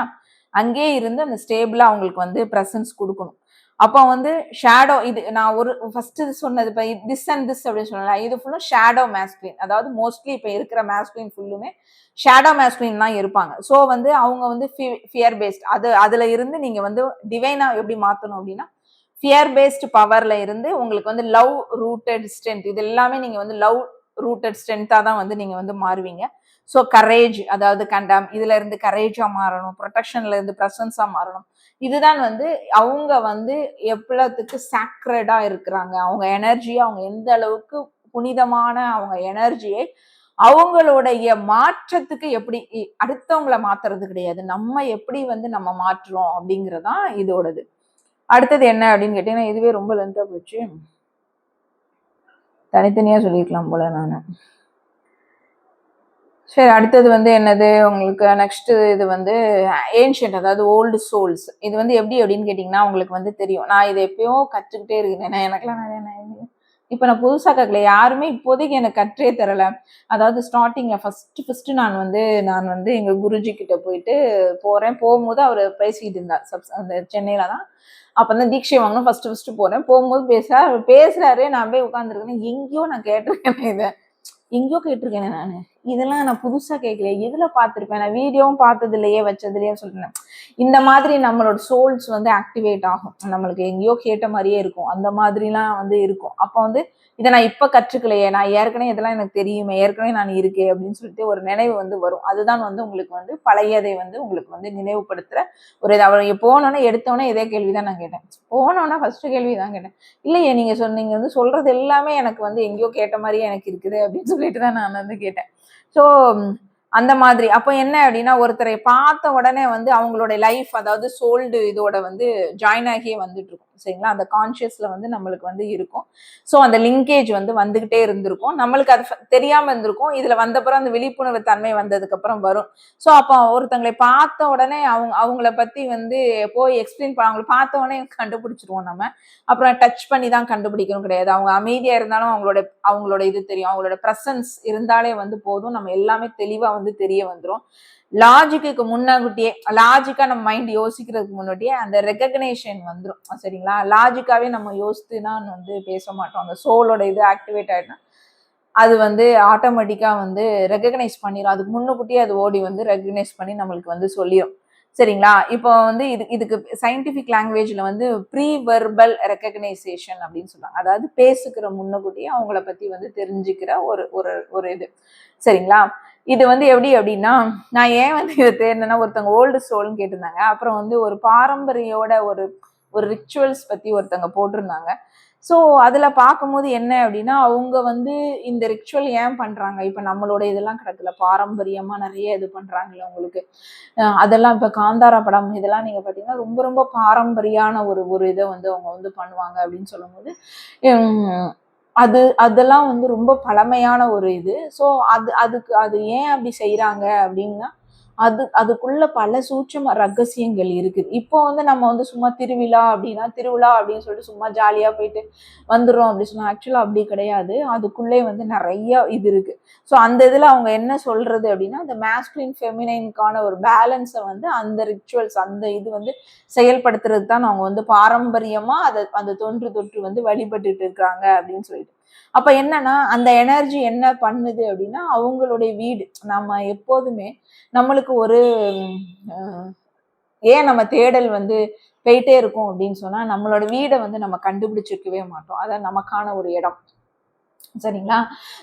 அங்கேயே இருந்து அந்த ஸ்டேபிளாக அவங்களுக்கு வந்து ப்ரெசன்ஸ் கொடுக்கணும். அப்போ வந்து ஷேடோ இது நான் ஒரு ஃபர்ஸ்ட் சொன்னது இப்போ திஸ் அண்ட் திஸ் அப்படின்னு சொல்லலாம் இது ஃபுல்லும் ஷேடோ மேஸ்க்ரீன் அதாவது மோஸ்ட்லி இப்போ இருக்கிற மேஸ்க்ரீன் ஃபுல்லுமே ஷேடோ மேஸ்க்ரீன் தான் இருப்பாங்க. ஸோ வந்து அவங்க வந்து ஃபியர் பேஸ்ட் அது அதுல இருந்து நீங்க வந்து டிவைனா எப்படி மாத்தணும் அப்படின்னா ஃபியர் பேஸ்ட் பவர்ல இருந்து உங்களுக்கு வந்து லவ் ரூட்டட் ஸ்ட்ரென்த் இது எல்லாமே நீங்க வந்து லவ் ரூட்டட் ஸ்ட்ரென்த்தா தான் வந்து நீங்க வந்து மாறுவீங்க. ஸோ கரேஜ் அதாவது கண்டாம் இதுல இருந்து கரேஜா மாறணும் ப்ரொடெக்ஷன்ல இருந்து ப்ரெசன்ஸா மாறணும். இதுதான் வந்து அவங்க வந்து எவ்வளவுக்கு சாக்ரடா இருக்கிறாங்க. அவங்க எனர்ஜியை அவங்க எந்த அளவுக்கு புனிதமான அவங்க எனர்ஜியை அவங்களுடைய மாற்றத்துக்கு எப்படி அடுத்தவங்களை மாத்துறது கிடையாது. நம்ம எப்படி வந்து நம்ம மாற்றுறோம் அப்படிங்கறதான் இதோடது. அடுத்தது என்ன அப்படின்னு கேட்டீங்கன்னா இதுவே ரொம்ப லென்த்தா போச்சு. தனித்தனியா சொல்லியிருக்கலாம் போல நான். சரி அடுத்தது வந்து என்னது? உங்களுக்கு நெக்ஸ்ட் இது வந்து ஏன்ஷியன்ட் அதாவது ஓல்டு சோல்ஸ் இது வந்து எப்படி அப்படின்னு கேட்டிங்கன்னா உங்களுக்கு வந்து தெரியும். நான் இதை எப்பயோ கற்றுக்கிட்டே இருக்கேன். எனக்குலாம் நிறைய இப்போ நான் புதுசாக கற்கல யாருமே இப்போதைக்கு எனக்கு கற்றே தரல. அதாவது ஸ்டார்டிங்கில் ஃபஸ்ட்டு ஃபஸ்ட்டு நான் வந்து நான் வந்து எங்கள் குருஜி கிட்ட போயிட்டு போகிறேன் போகும்போது அவர் பேசிக்கிட்டு இருந்தார். சப் அந்த சென்னையில் தான். அப்போ தான் தீட்சை வாங்கணும். ஃபஸ்ட்டு ஃபஸ்ட்டு போகிறேன் போகும்போது பேசுகிறார் பேசுகிறாரு நான் போய் உட்காந்துருக்கேன் எங்கேயோ நான் கேட்டிருக்கேன் இதை. எங்கேயோ கேட்டிருக்கேன் நான். இதெல்லாம் நான் புதுசா கேட்கல எதுல பார்த்துருப்பேன். நான் வீடியோவும் பார்த்தது இல்லையே வச்சதுலயே சொல்றேன் இந்த மாதிரி நம்மளோட சோல்ஸ் வந்து ஆக்டிவேட் ஆகும். நம்மளுக்கு எங்கேயோ கேட்ட மாதிரியே இருக்கும். அந்த மாதிரிலாம் வந்து இருக்கும். அப்போ வந்து இதை நான் இப்ப கற்றுக்கலையே. நான் ஏற்கனவே இதெல்லாம் எனக்கு தெரியுமே. ஏற்கனவே நான் இருக்கேன் அப்படின்னு சொல்லிட்டு ஒரு நினைவு வந்து வரும். அதுதான் வந்து உங்களுக்கு வந்து பழையதை வந்து உங்களுக்கு வந்து நினைவுபடுத்துற ஒரு இது. அவர் போனோன்னே எடுத்தோடனே இதே கேள்விதான் நான் கேட்டேன். போனோன்னா ஃபர்ஸ்ட் கேள்வி தான் கேட்டேன். இல்லையே நீங்க சொன்னீங்க வந்து சொல்றது எல்லாமே எனக்கு வந்து எங்கேயோ கேட்ட மாதிரியே எனக்கு இருக்குது அப்படின்னு சொல்லிட்டு தான் நான் வந்து கேட்டேன். ஸோ அந்த மாதிரி. அப்போ என்ன அப்படின்னா ஒருத்தரை பார்த்த உடனே வந்து அவங்களுடைய லைஃப் அதாவது சோல்டு இதோட வந்து ஜாயின் ஆகியே வந்துட்டு இருக்கும். சரிங்களா? அந்த கான்ஷியஸில் வந்து நம்மளுக்கு வந்து இருக்கும். ஸோ அந்த லிங்கேஜ் வந்து வந்துக்கிட்டே இருந்திருக்கும். நம்மளுக்கு அது தெரியாமல் இருந்திருக்கும். இதில் வந்தப்புறம் அந்த விழிப்புணர்வு தன்மை வந்ததுக்கப்புறம் வரும். ஸோ அப்போ ஒருத்தங்களை பார்த்த உடனே அவங்க அவங்கள பற்றி வந்து போய் எக்ஸ்பிளைன் பண்ண அவங்களை பார்த்த உடனே கண்டுபிடிச்சிருவோம் நம்ம. அப்புறம் டச் பண்ணி தான் கண்டுபிடிக்கணும் கிடையாது. அவங்க அமைதியாக இருந்தாலும் அவங்களோட அவங்களோட இது தெரியும். அவங்களோட ப்ரெசன்ஸ் இருந்தாலே வந்து போதும். நம்ம எல்லாமே தெளிவாக வந்து தெரிய வந்துடும் லாஜிக்கு முன்னாடியே லாஜிக்கா நம்ம மைண்ட் யோசிக்கிறதுக்கு முன்னாடியே அந்த ரெக்கக்னேஷன் வந்துடும் சரிங்களா? லாஜிக்காவே நம்ம யோசித்துனா வந்து பேச மாட்டோம். அந்த சோலோட இது ஆக்டிவேட் ஆயிட்டா அது வந்து ஆட்டோமேட்டிக்காக வந்து ரெக்கக்னைஸ் பண்ணிடும் அதுக்கு முன்னுக்குட்டியே அது ஓடி வந்து ரெக்கக்னைஸ் பண்ணி நம்மளுக்கு வந்து சொல்லிடும் சரிங்களா? இப்போ வந்து இது இதுக்கு சயின்டிஃபிக் லாங்குவேஜில் வந்து ப்ரீ வெர்பல் ரெக்கக்னைசேஷன் அப்படின்னு சொல்லுவாங்க அதாவது பேசுக்கிற முன்னுக்குட்டியே அவங்கள பற்றி வந்து தெரிஞ்சுக்கிற ஒரு ஒரு ஒரு இது. சரிங்களா? இது வந்து எப்படி அப்படின்னா நான் ஏன் வந்து இதை தேர்ந்தேன்னா ஒருத்தவங்க ஓல்டு சோல்னு கேட்டிருந்தாங்க. அப்புறம் வந்து ஒரு பாரம்பரியோட ஒரு ஒரு ரிச்சுவல்ஸ் பத்தி ஒருத்தவங்க போட்டிருந்தாங்க. ஸோ அதில் பார்க்கும்போது என்ன அப்படின்னா அவங்க வந்து இந்த ரிச்சுவல் ஏன் பண்ணுறாங்க இப்போ நம்மளோட இதெல்லாம் கிடக்கல பாரம்பரியமாக நிறைய இது பண்ணுறாங்கல்ல உங்களுக்கு. அதெல்லாம் இப்போ காந்தாரா படம் இதெல்லாம் நீங்கள் பார்த்தீங்கன்னா ரொம்ப ரொம்ப பாரம்பரியான ஒரு ஒரு இதை வந்து அவங்க வந்து பண்ணுவாங்க அப்படின்னு சொல்லும்போது அது அதெல்லாம் வந்து ரொம்ப பழமையான ஒரு இது. ஸோ அது அதுக்கு அது ஏன் அப்படி செய்கிறாங்க அப்படின்னா அது அதுக்குள்ள பல சூட்சம ரகசியங்கள் இருக்குது இப்போ வந்து நம்ம வந்து சும்மா திருவிழா அப்படின்னா திருவிழா அப்படின்னு சொல்லிட்டு சும்மா ஜாலியா போயிட்டு வந்துடுறோம் அப்படின்னு சொன்னா ஆக்சுவலா அப்படி கிடையாது. அதுக்குள்ளே வந்து நிறைய இது இருக்கு. ஸோ அந்த இதுல அவங்க என்ன சொல்றது அப்படின்னா அந்த மேஸ்குலின் ஃபெமினைனுக்கான ஒரு பேலன்ஸை வந்து அந்த ரிச்சுவல்ஸ் அந்த இது வந்து செயல்படுத்துறது தான் அவங்க வந்து பாரம்பரியமா அதை அந்த தொன்று தொற்று வந்து வழிபட்டுட்டு இருக்கிறாங்க அப்படின்னு சொல்லிட்டு. அப்ப என்னன்னா அந்த எனர்ஜி என்ன பண்ணுது அப்படின்னா அவங்களுடைய வீடு. நம்ம எப்போதுமே நம்மளுக்கு ஒரு ஏன் நம்ம தேடல் வந்து போயிட்டே இருக்கும் அப்படின்னு சொன்னா நம்மளோட வீடை வந்து நம்ம கண்டுபிடிச்சிருக்கவே மாட்டோம். அதான் நமக்கான ஒரு இடம். சரிங்களா?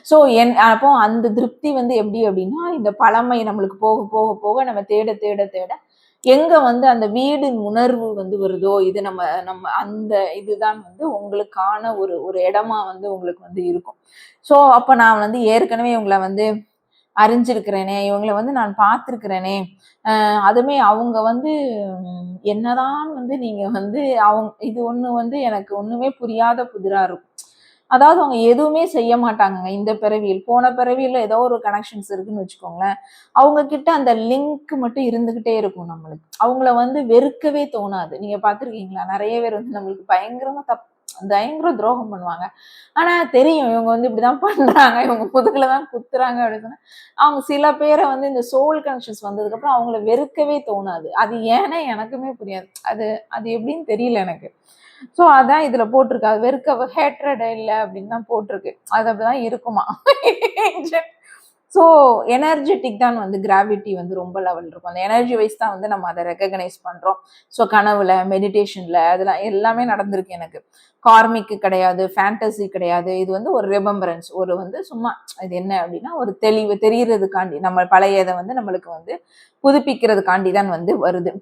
ஸோ என் அப்போ அந்த திருப்தி வந்து எப்படி அப்படின்னா இந்த பழமை நம்மளுக்கு போக போக போக நம்ம தேட தேட தேட எங்க வந்து அந்த வீடின் உணர்வு வந்து வருதோ இது நம்ம நம்ம அந்த இதுதான் வந்து உங்களுக்கான ஒரு ஒரு இடமா வந்து உங்களுக்கு வந்து இருக்கும். ஸோ அப்போ நான் வந்து ஏற்கனவே இவங்களை வந்து அறிஞ்சிருக்கிறேனே இவங்களை வந்து நான் பார்த்துருக்கிறேனே அதுமே அவங்க வந்து என்னதான் வந்து நீங்க வந்து அவங்க இது ஒண்ணு வந்து எனக்கு ஒண்ணுமே புரியாத புதிரா இருக்கும். அதாவது அவங்க எதுவுமே செய்ய மாட்டாங்க இந்த பிறவியில் போன பிறவியில் ஏதோ ஒரு கனெக்ஷன்ஸ் இருக்குன்னு வச்சுக்கோங்களேன். அவங்க கிட்ட அந்த லிங்க் மட்டும் இருந்துகிட்டே இருக்கும் நம்மளுக்கு. அவங்கள வந்து வெறுக்கவே தோணாது. நீங்க பார்த்துருக்கீங்களா? நிறைய பேர் வந்து நம்மளுக்கு பயங்கரமா தப் பயங்கர துரோகம் பண்ணுவாங்க. ஆனா தெரியும் இவங்க வந்து இப்படிதான் பண்றாங்க. இவங்க முதுகுல தான் குத்துறாங்க அப்படின்னு அவங்க சில பேரை வந்து இந்த சோல் கனெக்ஷன்ஸ் வந்ததுக்கு அப்புறம் அவங்கள வெறுக்கவே தோணாது. அது ஏன்னா எனக்குமே புரியாது. அது அது எப்படின்னு தெரியல எனக்கு. ஸோ அதான் இதில் போட்டிருக்கு. அது வெறுக்க ஹேட்ரட் இல்லை அப்படின்னு தான் போட்டிருக்கு. அது அப்படிதான் இருக்குமா? ஸோ எனர்ஜெட்டிக் தான் வந்து கிராவிட்டி வந்து ரொம்ப லெவல் இருக்கும். அந்த எனர்ஜி வைஸ் தான் வந்து நம்ம அதை ரெக்கக்னைஸ் பண்ணுறோம் ஸோ கனவுல மெடிடேஷனில் அதெல்லாம் எல்லாமே நடந்திருக்கு எனக்கு. கார்மிக்கு கிடையாது ஃபேண்டசி கிடையாது. இது வந்து ஒரு ரெபம்பரன்ஸ் ஒரு வந்து சும்மா இது என்ன அப்படின்னா ஒரு தெளிவு தெரியறதுக்காண்டி நம்ம பழையதை வந்து நம்மளுக்கு வந்து புதுப்பிக்கிறதுக்காண்டி தான் வந்து வருது.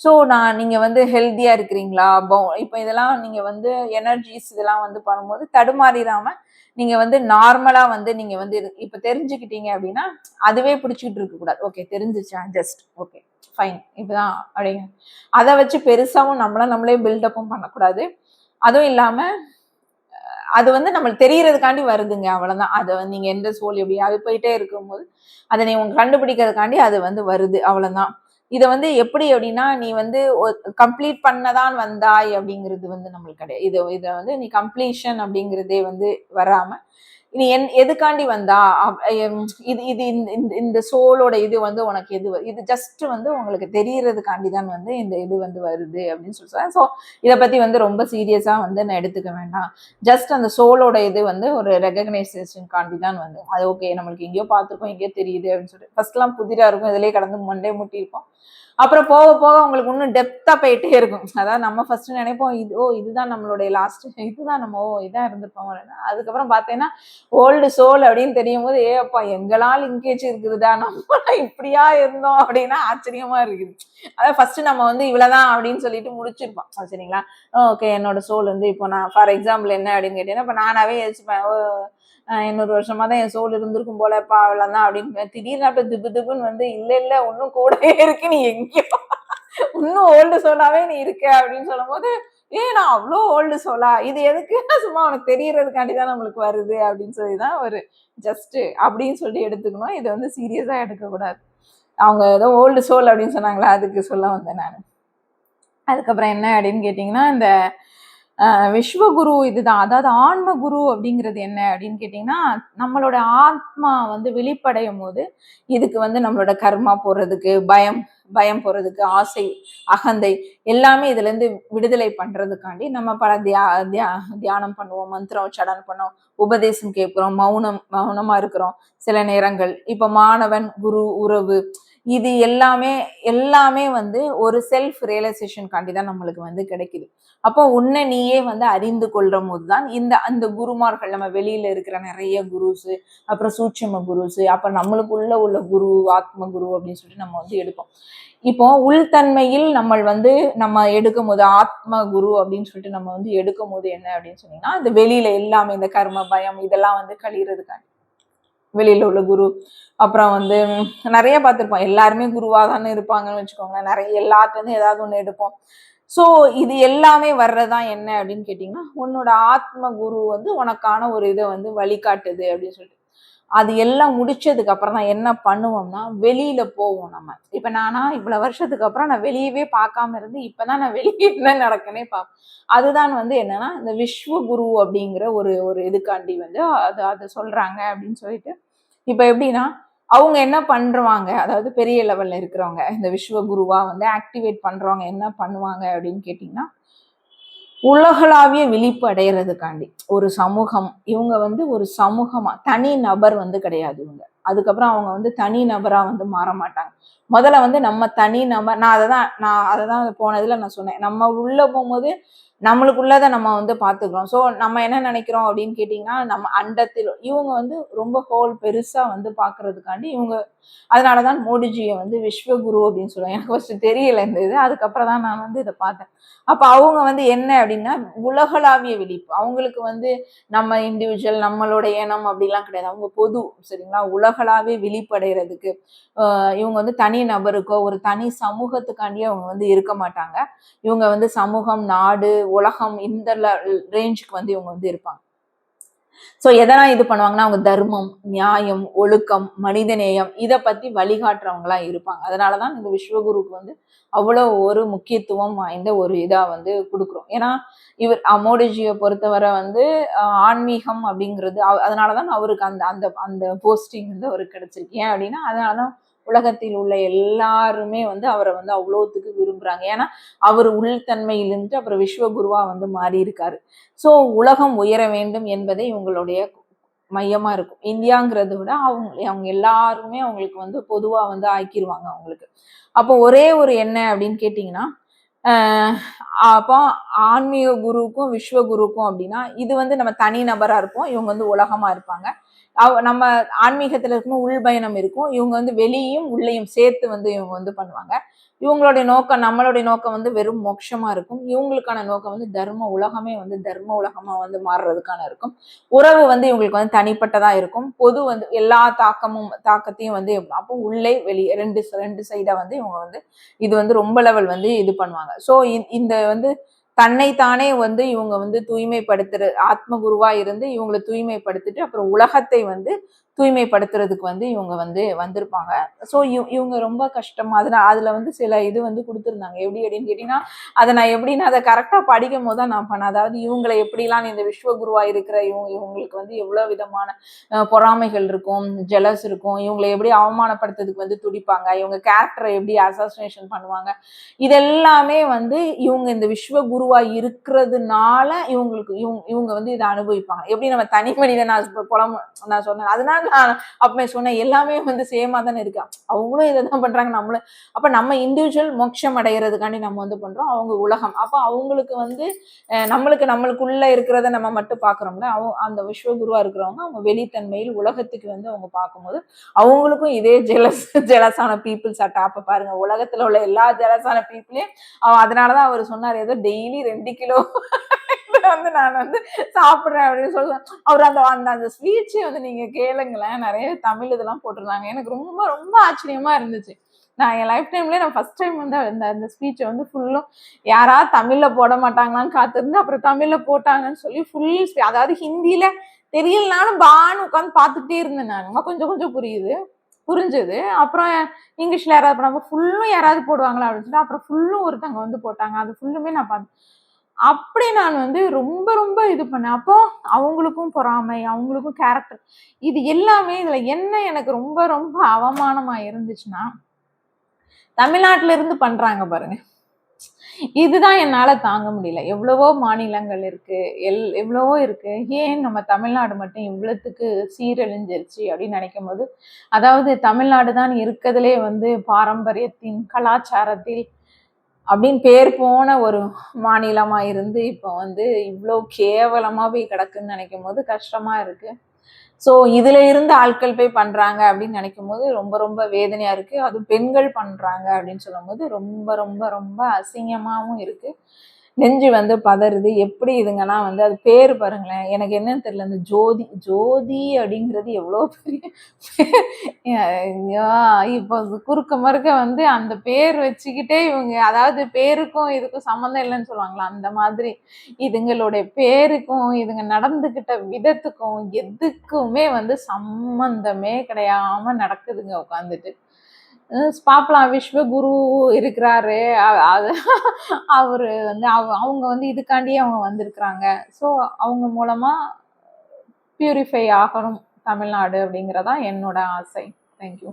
ஸோ நான் நீங்கள் வந்து ஹெல்த்தியாக இருக்கிறீங்களா? இப்போ இதெல்லாம் நீங்கள் வந்து எனர்ஜிஸ் இதெல்லாம் வந்து பண்ணும்போது தடுமாறிடாமல் நீங்கள் வந்து நார்மலாக வந்து நீங்கள் வந்து இப்போ இப்ப தெரிஞ்சுக்கிட்டீங்க அப்படின்னா அதுவே பிடிச்சிக்கிட்டு இருக்கக்கூடாது ஓகே தெரிஞ்சிச்சா ஜஸ்ட் ஓகே ஃபைன் இப்போதான் அப்படிங்க அதை வச்சு பெருசாகவும் நம்மளாம் நம்மளே பில்டப்பும் பண்ணக்கூடாது. அதுவும் இல்லாமல் அது வந்து நம்மளுக்கு தெரியறதுக்காண்டி வருதுங்க அவ்வளோதான் அதை வந்து நீங்கள் எந்த சோல் எப்படி அது போயிட்டே இருக்கும்போது அதை நீ உங்க கண்டுபிடிக்கிறதுக்காண்டி அது வந்து வருது அவ்வளோதான் இதை வந்து எப்படி அப்படின்னா நீ வந்து கம்ப்ளீட் பண்ணதான் வந்தாய் அப்படிங்கிறது வந்து நம்மளுக்கு கிடையாது. இது இதை வந்து நீ கம்ப்ளீஷன் அப்படிங்கிறதே வந்து வராம நீ என் எதுக்காண்டி வந்தா? இது இது இந்த- இந்த இந்த சோலோட இது வந்து உனக்கு எது இது ஜஸ்ட் வந்து உங்களுக்கு தெரியறதுக்காண்டி தான் வந்து இந்த இது வந்து வருது அப்படின்னு சொல்லி ஸோ இதை பத்தி வந்து ரொம்ப சீரியஸா வந்து நான் எடுத்துக்க வேண்டாம். ஜஸ்ட் அந்த சோலோட இது வந்து ஒரு ரெகக்னைசேஷன் காண்டி தான் வந்து. அது ஓகே நம்மளுக்கு எங்கேயோ பார்த்துருக்கோம் எங்கேயோ தெரியுது அப்படின்னு சொல்லிட்டு. ஃபர்ஸ்ட்லாம் புதிராக இருக்கும் இதுலேயே கடந்து மண்டே முட்டி இருப்போம் அப்புறம் போக போக உங்களுக்கு இன்னும் டெப்த்தா போயிட்டே இருக்கும். அதாவது நம்ம ஃபர்ஸ்ட் நினைப்போம் இது ஓ இதுதான் நம்மளுடைய லாஸ்ட் இதுதான் நம்ம ஓ இதான் இருந்திருப்போம் அதுக்கப்புறம் பார்த்தீங்கன்னா ஓல்டு சோல் அப்படின்னு தெரியும் போது ஏ அப்பா எங்களால் லிங்கேஜ் இருக்குதுடா நம்ம இப்படியா இருந்தோம் அப்படின்னா ஆச்சரியமா இருக்குது. அதாவது ஃபர்ஸ்ட் நம்ம வந்து இவ்வளவுதான் அப்படின்னு சொல்லிட்டு முடிச்சிருப்போம். சரிங்களா? ஓகே என்னோட சோல் வந்து இப்போ நான் ஃபார் எக்ஸாம்பிள் என்ன அப்படின்னு கேட்டீங்கன்னா இப்போ நானாவே யோசிப்பேன் ஓ, இன்னொரு வருஷமா தான் என் சோல் இருந்திருக்கும் போலப்பா அவ்வளவுதான் அப்படின்னு. திடீர்னு அப்ப திப்பு திப்புன்னு வந்து இல்ல இல்ல ஒன்னும் கூடவே இருக்கு நீ எங்கேயோ இன்னும் ஓல்டு சோலாவே நீ இருக்க அப்படின்னு சொல்லும் போது ஏ நான் அவ்வளோ ஓல்டு சோலா இது எதுக்கு? சும்மா உனக்கு தெரியறதுக்காண்டி தான் நம்மளுக்கு வருது அப்படின்னு சொல்லி தான் ஒரு ஜஸ்ட்டு அப்படின்னு சொல்லி எடுத்துக்கணும். இதை வந்து சீரியஸாக எடுக்கக்கூடாது. அவங்க ஏதோ ஓல்டு சோல் அப்படின்னு சொன்னாங்களா அதுக்கு சொல்ல வந்தேன் நான். அதுக்கப்புறம் என்ன அப்படின்னு கேட்டிங்கன்னா இந்த விஸ்வகுரு இதுதான். அதாவது ஆன்ம குரு அப்படிங்கிறது என்ன அப்படின்னு கேட்டிங்கன்னா நம்மளோட ஆத்மா வந்து வெளிப்படையும் போது இதுக்கு வந்து நம்மளோட கர்மா போகிறதுக்கு பயம் பயம் போகிறதுக்கு ஆசை அகந்தை எல்லாமே இதுலேருந்து விடுதலை பண்ணுறதுக்காண்டி நம்ம பல தியா தியா தியானம் பண்ணுவோம் மந்திரம் உச்சாடனம் பண்ணுவோம் உபதேசம் கேட்குறோம் மௌனம் மௌனமாக இருக்கிறோம் சில நேரங்கள். இப்போ மாணவன் குரு உறவு இது எல்லாமே எல்லாமே வந்து ஒரு செல்ஃப் ரியலைசேஷன்காண்டி தான் நம்மளுக்கு வந்து கிடைக்குது. அப்போ உன்னை நீயே வந்து அறிந்து கொள்ற போதுதான் இந்த அந்த குருமார்கள் நம்ம வெளியில இருக்கிற நிறைய குருஸ் அப்புறம் சூட்சம குருஸ் அப்ப நம்மளுக்குள்ள உள்ள குரு ஆத்ம குரு அப்படின்னு சொல்லிட்டு நம்ம வந்து எடுப்போம். இப்போ உள்தன்மையில் நம்ம வந்து நம்ம எடுக்கும் போது ஆத்ம குரு அப்படின்னு சொல்லிட்டு நம்ம வந்து எடுக்கும் போது என்ன அப்படின்னு சொன்னீங்கன்னா இந்த வெளியில எல்லாமே இந்த கர்ம பயம் இதெல்லாம் வந்து கழியறதுக்காண்டி. வெளியில உள்ள குரு அப்புறம் வந்து நிறைய பார்த்துருப்போம். எல்லாருமே குருவாக தானே இருப்பாங்கன்னு வச்சுக்கோங்களேன். நிறைய எல்லாத்துலேருந்து ஏதாவது ஒன்று எடுப்போம். ஸோ இது எல்லாமே வர்றதா என்ன அப்படின்னு கேட்டிங்கன்னா உன்னோட ஆத்ம குரு வந்து உனக்கான ஒரு இதை வந்து வழிகாட்டுது அப்படின்னு சொல்லிட்டு. அது எல்லாம் முடிச்சதுக்கு அப்புறம் தான் என்ன பண்ணுவோம்னா வெளியில போவோம் நம்ம. இப்ப நானா இவ்வளவு வருஷத்துக்கு அப்புறம் நான் வெளியவே பார்க்காம இருந்து இப்பதான் நான் வெளியே என்ன நடக்குன்னே பார்ப்பேன் அதுதான் வந்து என்னன்னா இந்த விஸ்வ குரு அப்படிங்கிற ஒரு ஒரு இதுக்காண்டி வந்து அது அதை சொல்றாங்க அப்படின்னு சொல்லிட்டு. இப்ப எப்படின்னா அவங்க என்ன பண்றாங்க? அதாவது பெரிய லெவல்ல இருக்கிறவங்க இந்த விஸ்வ குருவா வந்து ஆக்டிவேட் பண்றவங்க என்ன பண்ணுவாங்க அப்படின்னு கேட்டிங்கன்னா உலகளாவிய விழிப்பு அடையிறதுக்காண்டி. ஒரு சமூகம் இவங்க வந்து ஒரு சமூகமா தனி நபர் வந்து கிடையாது இவங்க. அதுக்கப்புறம் அவங்க வந்து தனி நபரா வந்து மாற மாட்டாங்க. முதல்ல வந்து நம்ம தனி நபர் நான் அதை தான் நான் அதை தான் போனதுல நான் சொன்னேன். நம்ம உள்ளே போகும்போது நம்மளுக்குள்ளதை நம்ம வந்து பார்த்துக்கிறோம். ஸோ நம்ம என்ன நினைக்கிறோம் அப்படின்னு கேட்டிங்கன்னா நம்ம அண்டத்தில் இவங்க வந்து ரொம்ப ஹோல் பெருசாக வந்து பார்க்கறதுக்காண்டி இவங்க அதனால தான் மோடிஜியை வந்து விஸ்வகுரு அப்படின்னு சொல்லுவாங்க. எனக்கு ஃபஸ்ட்டு தெரியல இந்த இது. அதுக்கப்புறம் தான் நான் வந்து இதை பார்த்தேன். அப்போ அவங்க வந்து என்ன அப்படின்னா உலகளாவிய விழிப்பு அவங்களுக்கு வந்து நம்ம இண்டிவிஜுவல் நம்மளோட இனம் அப்படிலாம் கிடையாது. அவங்க பொது சரிங்களா? உலகளாவிய விழிப்படைகிறதுக்கு இவங்க வந்து தனி நபருக்கோ ஒரு தனி சமூகத்துக்காண்டியே அவங்க வந்து இருக்க மாட்டாங்க. இவங்க வந்து சமூகம் நாடு உலகம் இந்த ரேஞ்சுக்கு வந்து இவங்க வந்து இருப்பாங்க. ஸோ எதெல்லாம் இது பண்ணுவாங்கன்னா அவங்க தர்மம் நியாயம் ஒழுக்கம் மனிதநேயம் இதை பத்தி வழிகாட்டுறவங்களா இருப்பாங்க. அதனாலதான் இந்த விஸ்வகுருக்கு வந்து அவ்வளோ ஒரு முக்கியத்துவம் வாய்ந்த ஒரு இதா வந்து கொடுக்குறோம். ஏன்னா இவர் அமோடிஜியை பொறுத்தவரை வந்து ஆன்மீகம் அப்படிங்கிறது அவ- அதனாலதான் அவருக்கு அந்த அந்த அந்த போஸ்டிங் வந்து அவருக்கு கிடைச்சிருக்கு. ஏன் அப்படின்னா அதனாலதான் உலகத்தில் உள்ள எல்லாருமே வந்து அவரை வந்து அவ்வளோத்துக்கு விரும்புகிறாங்க ஏன்னா அவர் உள்தன்மையிலிருந்து அப்புறம் விஸ்வகுருவா வந்து மாறி இருக்காரு ஸோ உலகம் உயர வேண்டும் என்பதே இவங்களுடைய மையமாக இருக்கும். இந்தியாங்கிறத விட அவங்க அவங்க எல்லாருமே அவங்களுக்கு வந்து பொதுவாக வந்து ஆக்கிடுவாங்க அவங்களுக்கு. அப்போ ஒரே ஒரு என்ன அப்படின்னு கேட்டிங்கன்னா அப்போ ஆன்மீக குருவுக்கும் விஸ்வகுருக்கும் அப்படின்னா இது வந்து நம்ம தனி நபராக இருப்போம். இவங்க வந்து உலகமாக இருப்பாங்க. நம்ம ஆன்மீகத்தில் இருக்கும் உள்பயணம் இருக்கும். இவங்க வந்து வெளியும் உள்ளேயும் சேர்த்து வந்து இவங்க வந்து பண்ணுவாங்க. இவங்களுடைய நோக்கம் நம்மளுடைய நோக்கம் வந்து வெறும் மோட்சமா இருக்கும். இவங்களுக்கான நோக்கம் வந்து தர்ம உலகமே வந்து தர்ம உலகமா வந்து மாறுறதுக்கான இருக்கும். உறவு வந்து இவங்களுக்கு வந்து தனிப்பட்டதா இருக்கும். பொது வந்து எல்லா தாக்கமும் தாக்கத்தையும் வந்து அப்போ உள்ளே வெளியே ரெண்டு ரெண்டு சைடா வந்து இவங்க வந்து இது வந்து ரொம்ப லெவல் வந்து இது பண்ணுவாங்க. ஸோ இந்த வந்து தன்னைத்தானே வந்து இவங்க வந்து தூய்மைப்படுத்துற ஆத்ம குருவா இருந்து இவங்களை தூய்மைப்படுத்திட்டு அப்புறம் உலகத்தை வந்து தூய்மைப்படுத்துறதுக்கு வந்து இவங்க வந்து வந்திருப்பாங்க. ஸோ இவங்க ரொம்ப கஷ்டம் அதில் அதில் வந்து சில இது வந்து கொடுத்துருந்தாங்க. எப்படி அப்படின்னு கேட்டிங்கன்னா அதை நான் எப்படின்னா அதை கரெக்டாக படிக்கும் போது தான் நான் பண்ணேன். அதாவது இவங்களை எப்படிலாம் இந்த விஸ்வகுருவாக இருக்கிற இவங்க இவங்களுக்கு வந்து எவ்வளோ விதமான பொறாமைகள் இருக்கும் ஜெலஸ் இருக்கும் இவங்களை எப்படி அவமானப்படுத்துறதுக்கு வந்து துடிப்பாங்க இவங்க கேரக்டரை எப்படி அசாசினேஷன் பண்ணுவாங்க. இதெல்லாமே வந்து இவங்க இந்த விஸ்வகுருவாக இருக்கிறதுனால இவங்களுக்கு இவங்க இவங்க வந்து இதை அனுபவிப்பாங்க. எப்படி நம்ம தனி மனிதன் நான் புலம் நான் சொன்னேன். அதனால நான் அப்பவே சொன்னேன் எல்லாமே வந்து சேமா தானே இருக்கு. அவங்களும் இதை தான் பண்றாங்க நம்மளும். அப்ப நம்ம இண்டிவிஜுவல் மோட்சம் அடைகிறதுக்காண்டி நம்ம வந்து பண்றோம் அவங்க உலகம். அப்ப அவங்களுக்கு வந்து நம்மளுக்கு நம்மளுக்குள்ள இருக்கிறத நம்ம மட்டும் பாக்குறோம்ல அவங்க அந்த விஸ்வகுருவா இருக்கிறவங்க அவங்க வெளித்தன்மையில் உலகத்துக்கு வந்து அவங்க பார்க்கும்போது அவங்களுக்கும் இதே ஜெலஸ் ஜெலஸான பீப்புள்ஸ் அட்டாப்ப பாருங்க. உலகத்துல உள்ள எல்லா ஜெலஸான பீப்புளையும் அதனாலதான் அவர் சொன்னார் ஏதோ டெய்லி ரெண்டு கிலோ வந்து நான் வந்து சாப்பிடுறேன் அப்படின்னு சொல்லுவேன் அவர் அந்த அந்த அந்த ஸ்பீச்சை வந்து நீங்க கேளுங்களேன் நிறைய தமிழ் இதெல்லாம் போட்டிருந்தாங்க. எனக்கு ரொம்ப ரொம்ப ஆச்சரியமா இருந்துச்சு. நான் என் லைஃப் டைம்ல நான் ஃபர்ஸ்ட் டைம் வந்து அந்த அந்த ஸ்பீச்சை வந்து ஃபுல்லும் யாராவது தமிழ்ல போட மாட்டாங்களான்னு காத்திருந்து அப்புறம் தமிழ்ல போட்டாங்கன்னு சொல்லி ஃபுல் அதாவது ஹிந்தியில தெரியலனாலும் பான்னு உட்காந்து பார்த்துட்டே இருந்தேன் நான். கொஞ்சம் கொஞ்சம் புரியுது. புரிஞ்சது. அப்புறம் இங்கிலீஷ்ல யாராவது பண்ணாங்க ஃபுல்லும் யாராவது போடுவாங்களா அப்படின்னு சொல்லிட்டு அப்புறம் ஃபுல்லும் ஒருத்தங்க வந்து போட்டாங்க. அது ஃபுல்லுமே நான் பார்த்தேன் அப்படி நான் வந்து ரொம்ப ரொம்ப இது பண்ணேன். அப்போ அவங்களுக்கும் பொறாமை அவங்களுக்கும் கேரக்டர் இது எல்லாமே இதுல என்ன எனக்கு ரொம்ப ரொம்ப அவமானமா இருந்துச்சுன்னா தமிழ்நாட்டுல இருந்து பண்றாங்க பாருங்க. இதுதான் என்னால தாங்க முடியல. எவ்வளவோ மாநிலங்கள் இருக்கு. எல் எவ்வளவோ இருக்கு. ஏன் நம்ம தமிழ்நாடு மட்டும் இவ்வளோத்துக்கு சீரழிஞ்சிருச்சு அப்படின்னு நினைக்கும் போது அதாவது தமிழ்நாடு தான் இருக்கிறதுலே வந்து பாரம்பரியத்தின் கலாச்சாரத்தில் அப்படின்னு பேர் போன ஒரு மாநிலமா இருந்து இப்போ வந்து இவ்வளோ கேவலமா போய் கிடக்குன்னு நினைக்கும் போது கஷ்டமா இருக்கு. ஸோ இதுல இருந்து ஆட்கள் போய் பண்றாங்க அப்படின்னு நினைக்கும் போது ரொம்ப ரொம்ப வேதனையா இருக்கு. அதுவும் பெண்கள் பண்றாங்க அப்படின்னு சொல்லும் போது ரொம்ப ரொம்ப ரொம்ப அசிங்கமாகவும் இருக்கு. நெஞ்சு வந்து பதறுது. எப்படி இதுங்கன்னா வந்து அது பேர் பாருங்களேன். எனக்கு என்னன்னு தெரியல. இந்த ஜோதி ஜோதி அப்படிங்கிறது எவ்வளோ பெரிய ஐயா இப்போ குறுக்க மறுக்க வந்து அந்த பேர் வச்சுக்கிட்டே இவங்க அதாவது பேருக்கும் இதுக்கும் சம்மந்தம் இல்லைன்னு சொல்லுவாங்களா? அந்த மாதிரி இதுங்களுடைய பேருக்கும் இதுங்க நடந்துக்கிட்ட விதத்துக்கும் எதுக்குமே வந்து சம்மந்தமே கிடையாம நடக்குதுங்க உட்காந்துட்டு பார்க்கலாம் விஸ்வகுரு இருக்கிறாரு. அ- அது வந்து அவங்க வந்து இதுக்காண்டியே அவங்க வந்திருக்கிறாங்க. ஸோ அவங்க மூலமா பியூரிஃபை ஆகணும் தமிழ்நாடு அப்படிங்கிறதான் என்னோட ஆசை. தேங்க்யூ